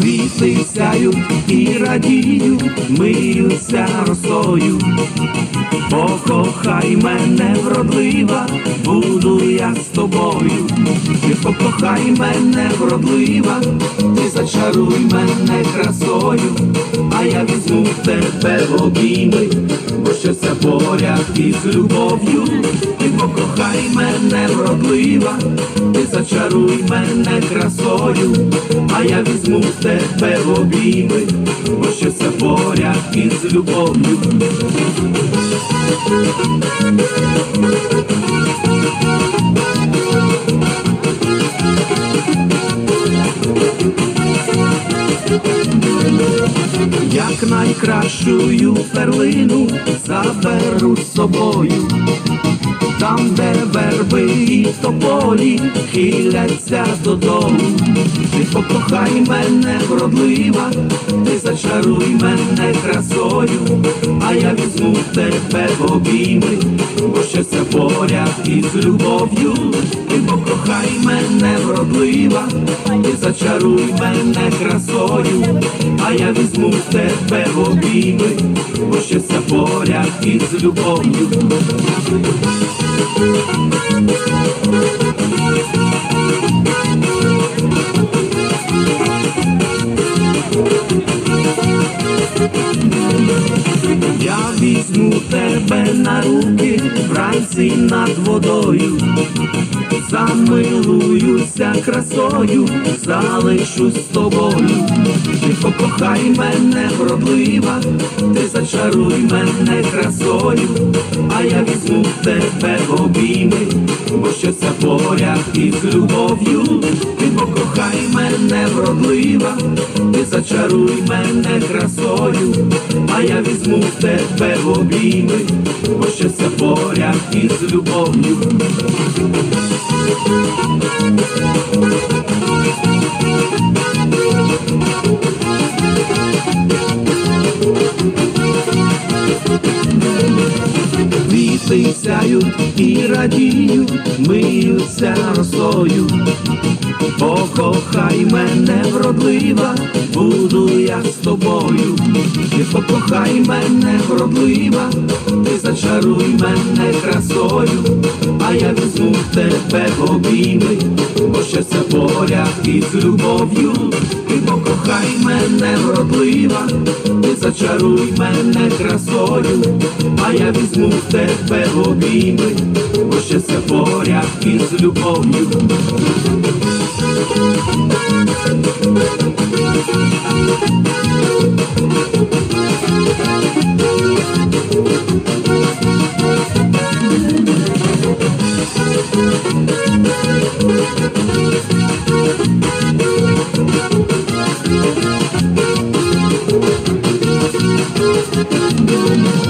Квіти сяють і радію, миються росою. Покохай мене вродлива, буду я з тобою. Ти покохай мене вродлива, ти зачаруй мене красою, а я візьму тебе в обійми, бо що це поряд із любов'ю. Ти покохай мене вродлива, ти зачаруй мене красою, а я візьму тебе в обійми, бо що це поряд із любов'ю. як найкращую перлину заберу з собою, там, де верби і тополі хиляться додому. Ти покохай мене вродлива, ти зачаруй мене красою, а я візьму тебе в обійми, бо ще це поряд із любов'ю. Ти покохай мене вродлива, ти зачаруй мене красою, а я візьму тебе в обійми, бо ще це поряд із любов'ю. Візьму тебе на руки вранці над водою, замилуюся красою, залишу з тобою. Ти покохай мене вродлива, ти зачаруй мене красою, а я візьму тебе в обійми, бо що це поряд із любов'ю. Ти покохай мене вродлива, ти зачаруй мене красою, а я візьму тебе в обійми, бо ще це поряд із любов'ю. Квіти сяють і радіють, миються росою. Покохай мене вродлива, буду я з тобою. Ти покохай мене вродлива, ти зачаруй мене красою, а я візьму в тебе в обійми, бо ще це поряд із любов'ю. Ти мене вродлива, ти зачаруй мене красою, а я візьму в тебе в обійми, бо ще це поряд із любов'ю. Thank you.